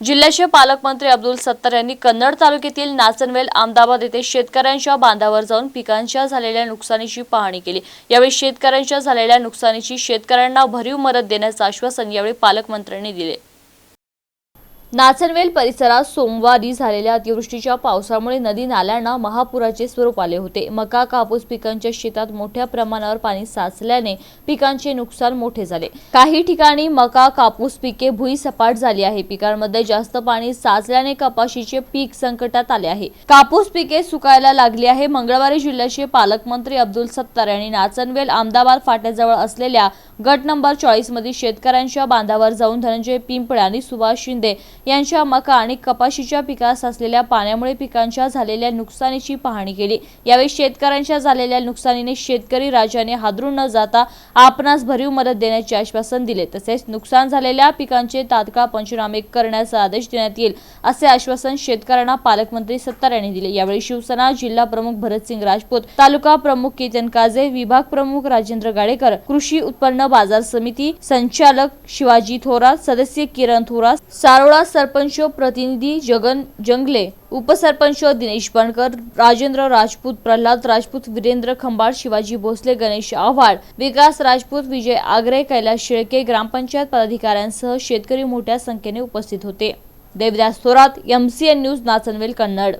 जिल्ह्याचे पालकमंत्री अब्दुल सत्तार यांनी कन्नड तालुक्यातील नाचनवेल अहमदाबाद येथे शेतकऱ्यांच्या बांधावर जाऊन पिकांच्या झालेल्या नुकसानीची पाहणी केली. यावेळी शेतकऱ्यांच्या झालेल्या नुकसानीची शेतकऱ्यांना भरीव मदत देण्याचं आश्वासन यावेळी पालकमंत्र्यांनी दिले. नाचनवेल परिसरात सोमवारी झालेल्या अतिवृष्टीच्या पावसामुळे नदी नाल्यांना महापुराचे स्वरूप आले होते. मका कापूस पिकांच्या शेतात मोठ्या प्रमाणावर पाणी साचल्याने पिकांचे नुकसान मोठे झाले. काही ठिकाणी मका कापूस पिके भुईसपाट झाली आहे. पिकांमध्ये जास्त पाणी साचल्याने कपाशीचे पीक संकटात आले आहे. कापूस पिके सुकायला लागली आहे. मंगळवारी जिल्ह्याचे पालकमंत्री अब्दुल सत्तार यांनी नाचनवेल आमदाबाद फाट्याजवळ असलेल्या गट नंबर चाळीस मधील शेतकऱ्यांच्या बांधावर जाऊन धनंजय पिंपळे आणि सुभाष शिंदे यांच्या मका आणि कपाशीच्या पिकास असलेल्या पाण्यामुळे पिकांच्या झालेल्या नुकसानीची पाहणी केली. यावेळी शेतकऱ्यांच्या झालेल्या नुकसानीने शेतकरी राजाने हादरून न जाता आपणास भरीव मदत देण्याचे आश्वासन दिले. तसेच नुकसान झालेल्या पिकांचे तात्काळ पंचनामे करण्याचा आदेश देण्यात येईल असे आश्वासन शेतकऱ्यांना पालकमंत्री सत्तार यांनी दिले. यावेळी शिवसेना जिल्हा प्रमुख भरतसिंग राजपूत तालुका प्रमुख केतन काजे विभाग प्रमुख राजेंद्र गाडेकर कृषी उत्पन्न बाजार समिती संचालक शिवाजी थोरात सदस्य किरण थोरात सारोळा सरपंच प्रतिनिधी जगन जंगले उपसरपंच दिनेश बनकर राजेंद्र राजपूत प्रल्हाद राजपूत वीरेंद्र खंबाळ शिवाजी भोसले गणेश आव्हाड विकास राजपूत विजय आगरे कैलास शेळके ग्रामपंचायत पदाधिकाऱ्यांसह शेतकरी मोठ्या संख्येने उपस्थित होते. Devdas Thorat MCN news Nachanvel Kannad.